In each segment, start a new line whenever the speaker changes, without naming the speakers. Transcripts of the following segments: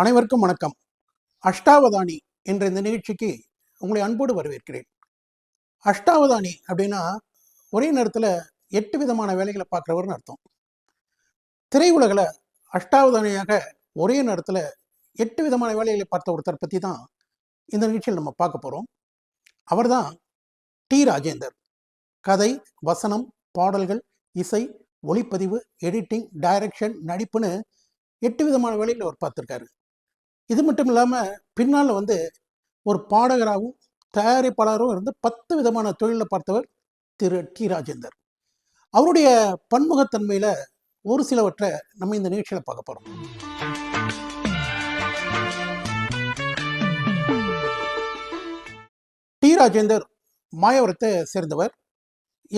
அனைவருக்கும் வணக்கம். அஷ்டாவதானி என்ற இந்த நிகழ்ச்சிக்கு உங்களை அன்போடு வரவேற்கிறேன். அஷ்டாவதானி அப்படின்னா ஒரே நேரத்தில் எட்டு விதமான வேலைகளை பார்க்குறவர்னு அர்த்தம். திரையுலகில் அஷ்டாவதானியாக ஒரே நேரத்தில் எட்டு விதமான வேலைகளை பார்த்த ஒருத்தர் பற்றி தான் இந்த நிகழ்ச்சியில் நம்ம பார்க்க போகிறோம் அவர்தான் டி ராஜேந்தர். கதை வசனம் பாடல்கள் இசை ஒளிப்பதிவு எடிட்டிங் டைரக்ஷன் நடிப்புன்னு எட்டு விதமான வேலைகளை அவர் பார்த்துருக்காரு. இது மட்டும் இல்லாமல் பின்னால் வந்து ஒரு பாடகராகவும் தயாரிப்பாளரும் இருந்து பத்து விதமான தொழிலில் பார்த்தவர் திரு டி ராஜேந்தர். அவருடைய பன்முகத்தன்மையில் ஒரு சிலவற்றை நம்ம இந்த நிகழ்ச்சியில் பார்க்க போகிறோம் டி ராஜேந்தர் மாயவரத்தை சேர்ந்தவர்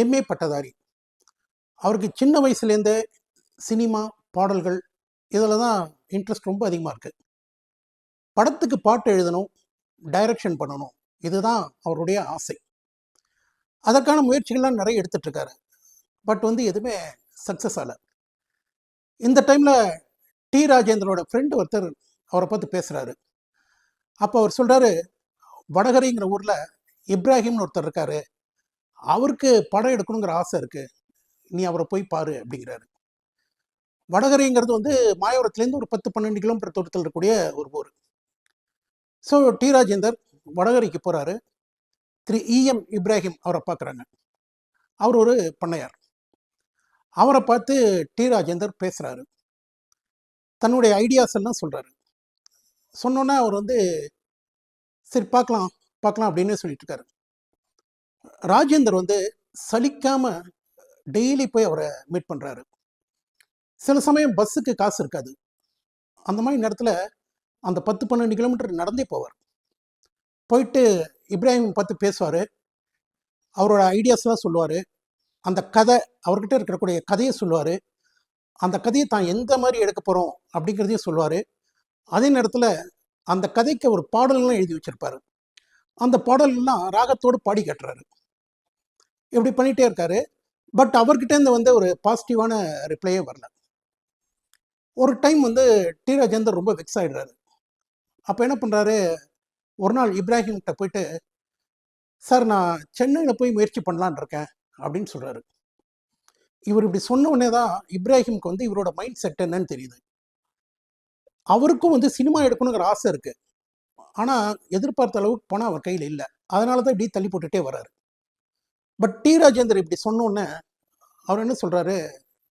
எம்ஏ பட்டதாரி. அவருக்கு சின்ன வயசுலேருந்தே சினிமா பாடல்கள் இதில் தான் இன்ட்ரெஸ்ட் ரொம்ப அதிகமாக இருக்குது படத்துக்கு பாட்டு எழுதணும் டைரக்ஷன் பண்ணணும். இதுதான் அவருடைய ஆசை. அதற்கான முயற்சிகள்லாம் நிறைய எடுத்துட்ருக்காரு பட் வந்து எதுவுமே சக்ஸஸ் ஆகலை. இந்த டைமில் டி ராஜேந்திரனோட ஃப்ரெண்டு ஒருத்தர் அவரை பார்த்து பேசுகிறாரு அப்போ அவர் சொல்கிறாரு வடகரைங்கிற ஊரில் இப்ராஹிம்னு ஒருத்தர் இருக்காரு. அவருக்கு படம் எடுக்கணுங்கிற ஆசை இருக்குது நீ அவரை போய் பாரு அப்படிங்கிறாரு. வடகரைங்கிறது வந்து மாயவரத்துலேருந்து ஒரு பத்து பன்னெண்டு கிலோமீட்டர் தூரத்தில் இருக்கக்கூடிய ஒரு ஊர். ஸோ டி ராஜேந்தர் வடகரைக்கு போகிறாரு திரு e. இஎம் இப்ராஹிம் அவரை பார்க்குறாங்க. அவர் ஒரு பண்ணையார். அவரை பார்த்து டி ராஜேந்தர் பேசுகிறாரு தன்னுடைய ஐடியாஸ் எல்லாம் சொல்கிறாரு சொன்னோன்னே அவர் வந்து சரி பார்க்கலாம் பார்க்கலாம் அப்படின்னு சொல்லிட்டு இருக்காரு. ராஜேந்தர் வந்து சலிக்காமல் டெய்லி போய் அவரை மீட் பண்ணுறாரு சில சமயம் பஸ்ஸுக்கு காசு இருக்காது. அந்த மாதிரி நேரத்தில் அந்த பத்து பன்னெண்டு கிலோமீட்டர் நடந்தே போவார். போயிட்டு இப்ராஹிம் பார்த்து பேசுவார். அவரோட ஐடியாஸ்லாம் சொல்லுவார். அந்த கதை அவர்கிட்ட இருக்கக்கூடிய கதையை சொல்லுவார். அந்த கதையை தான் எந்த மாதிரி எடுக்க போகிறோம் அப்படிங்கிறதையும் சொல்லுவார். அதே நேரத்தில் அந்த கதைக்கு ஒரு பாடல்கள்லாம் எழுதி வச்சிருப்பாரு. அந்த பாடல்கள்லாம் ராகத்தோடு பாடி கட்டுறாரு. இப்படி பண்ணிகிட்டே இருக்காரு. பட் அவர்கிட்டேருந்து வந்து ஒரு பாசிட்டிவான ரிப்ளையே வரல. ஒரு டைம் வந்து டி ராஜேந்தர் ரொம்ப வெக்ஸ் ஆகிடுறாரு அப்போ என்ன பண்ணுறாரு ஒரு நாள் இப்ராஹிம்கிட்ட போயிட்டு சார் நான் சென்னையில் போய் முயற்சி பண்ணலான் இருக்கேன் அப்படின்னு சொல்கிறாரு இவர் இப்படி சொன்ன உடனே தான் இப்ராஹிம்க்கு வந்து இவரோட மைண்ட் செட் என்னன்னு தெரியுது. அவருக்கும் வந்து சினிமா எடுக்கணுங்கிற ஆசை இருக்குது ஆனால் எதிர்பார்த்த அளவுக்கு பணம் அவர் கையில் இல்லை. அதனால தான் இப்படி தள்ளி போட்டுகிட்டே வர்றாரு. பட் டி ராஜேந்தர் இப்படி சொன்ன அவர் என்ன சொல்கிறாரு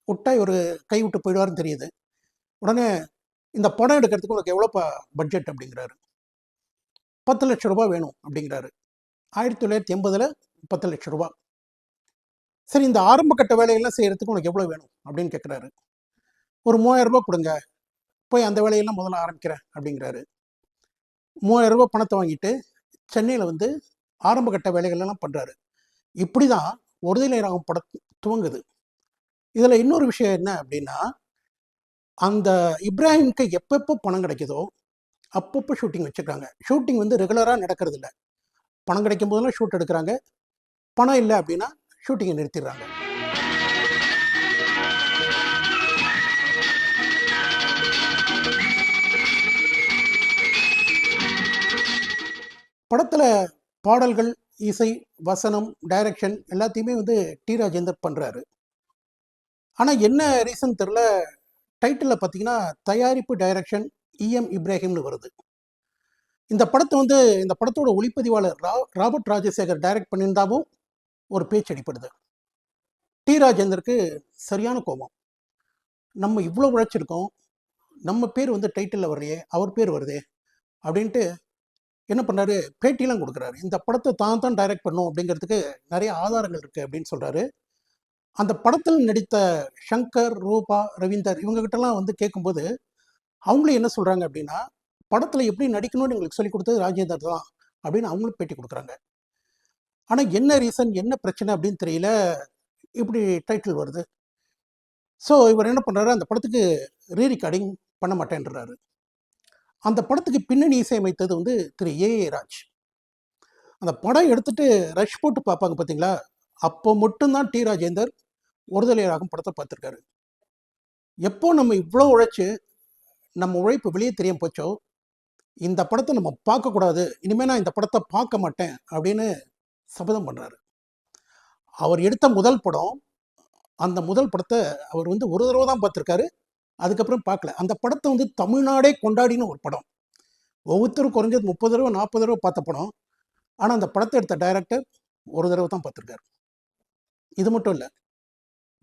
விட்டா இவர் கை விட்டு போயிடுவார்னு தெரியுது. உடனே இந்த படம் எடுக்கிறதுக்கு உனக்கு எவ்வளோ பட்ஜெட் அப்படிங்கிறாரு. பத்து லட்ச ரூபா வேணும் அப்படிங்கிறாரு. ஆயிரத்தி தொள்ளாயிரத்தி எண்பதில் பத்து லட்ச ரூபா சரி இந்த ஆரம்ப கட்ட வேலையெல்லாம் செய்கிறதுக்கு உனக்கு எவ்வளோ வேணும் அப்படின்னு கேட்குறாரு ஒரு மூவாயிரம் கொடுங்க போய் அந்த வேலையெல்லாம் முதல்ல ஆரம்பிக்கிறேன் அப்படிங்கிறாரு. மூவாயிரம் பணத்தை வாங்கிட்டு சென்னையில் வந்து ஆரம்ப கட்ட வேலைகள்லாம் பண்ணுறாரு இப்படி தான் ஒருதலை ராகம் படம் துவங்குது. இதில் இன்னொரு விஷயம் என்ன அப்படின்னா அந்த இப்ராஹிம்க்கு எப்பப்போ பணம் கிடைக்குதோ அப்பப்போ ஷூட்டிங் வச்சுருக்காங்க. ஷூட்டிங் வந்து ரெகுலராக நடக்கிறது இல்லை பணம் கிடைக்கும் போதெல்லாம் ஷூட் எடுக்கிறாங்க. பணம் இல்லை அப்படின்னா ஷூட்டிங்கை நிறுத்திடுறாங்க. படத்தில் பாடல்கள் இசை வசனம் டைரக்ஷன் எல்லாத்தையுமே வந்து டி ராஜேந்தர் பண்ணுறாரு ஆனால் என்ன ரீசன் தெரில டைட்டிலில் பார்த்தீங்கன்னா தயாரிப்பு டைரக்ஷன் இஎம் இப்ராஹிம்னு வருது. இந்த படத்தை வந்து இந்த படத்தோட ஒளிப்பதிவாளர் ரா ராபர்ட் ராஜசேகர் டைரக்ட் பண்ணியிருந்தாவும் ஒரு பேச்சு அடிப்படுது டி ராஜேந்தருக்கு சரியான கோபம். நம்ம இவ்வளோ உழைச்சிருக்கோம் நம்ம பேர் வந்து டைட்டிலில் வர்றையே அவர் பேர் வருதே அப்படின்ட்டு என்ன பண்ணுறாரு பேட்டிலாம் கொடுக்குறாரு. இந்த படத்தை தான் தான் டைரக்ட் பண்ணும் அப்படிங்கிறதுக்கு நிறைய ஆதாரங்கள் இருக்குது அப்படின்னு சொல்கிறாரு அந்த படத்தில் நடித்த ஷங்கர் ரூபா ரவீந்தர் இவங்ககிட்டலாம் வந்து கேட்கும்போது அவங்களும் என்ன சொல்கிறாங்க அப்படின்னா படத்தில் எப்படி நடிக்கணும்னு எங்களுக்கு சொல்லிக் கொடுத்தது ராஜேந்தர் தான் அப்படின்னு அவங்களும் பேட்டி கொடுக்குறாங்க. ஆனால் என்ன ரீசன் என்ன பிரச்சனை அப்படின்னு தெரியல. இப்படி டைட்டில் வருது. ஸோ இவர் என்ன பண்ணுறாரு அந்த படத்துக்கு ரீ ரெக்கார்டிங் பண்ண மாட்டேன்றாரு. அந்த படத்துக்கு பின்னணி இசையமைத்தது வந்து திரு ஏ ஏ ராஜ். அந்த படம் எடுத்துட்டு ரஷ் போட்டு பார்ப்பாங்க பார்த்தீங்களா அப்போ மட்டும்தான் டி. ராஜேந்தர் ஒருதலையராகும் படத்தை பார்த்துருக்காரு. எப்போ நம்ம இவ்வளோ உழைச்சி நம்ம உழைப்பு வெளியே தெரியாம போச்சோ? இந்த படத்தை நம்ம பார்க்கக்கூடாது இனிமேல் நான் இந்த படத்தை பார்க்க மாட்டேன் அப்படின்னு சபதம் பண்ணுறாரு அவர் எடுத்த முதல் படம் அந்த முதல் படத்தை அவர் வந்து ஒரு தடவை தான் பார்த்துருக்காரு. அதுக்கப்புறம் பார்க்கல. அந்த படத்தை வந்து தமிழ்நாடே கொண்டாடின ஒரு படம். ஒவ்வொருத்தரும் குறைஞ்சது முப்பது தடவை நாற்பது தடவை பார்த்த படம். ஆனால் அந்த படத்தை எடுத்த டைரக்டர் ஒரு தடவை தான் பார்த்துருக்காரு. இது மட்டும் இல்லை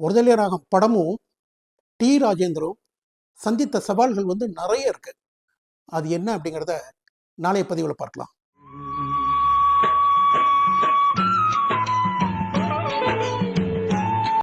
ஒருதலை ராகம் படமும் டி. ராஜேந்திரும் சந்தித்த சவால்கள் வந்து நிறைய இருக்கு. அது என்ன அப்படிங்கிறத நாளைய பதிவில் பார்க்கலாம்.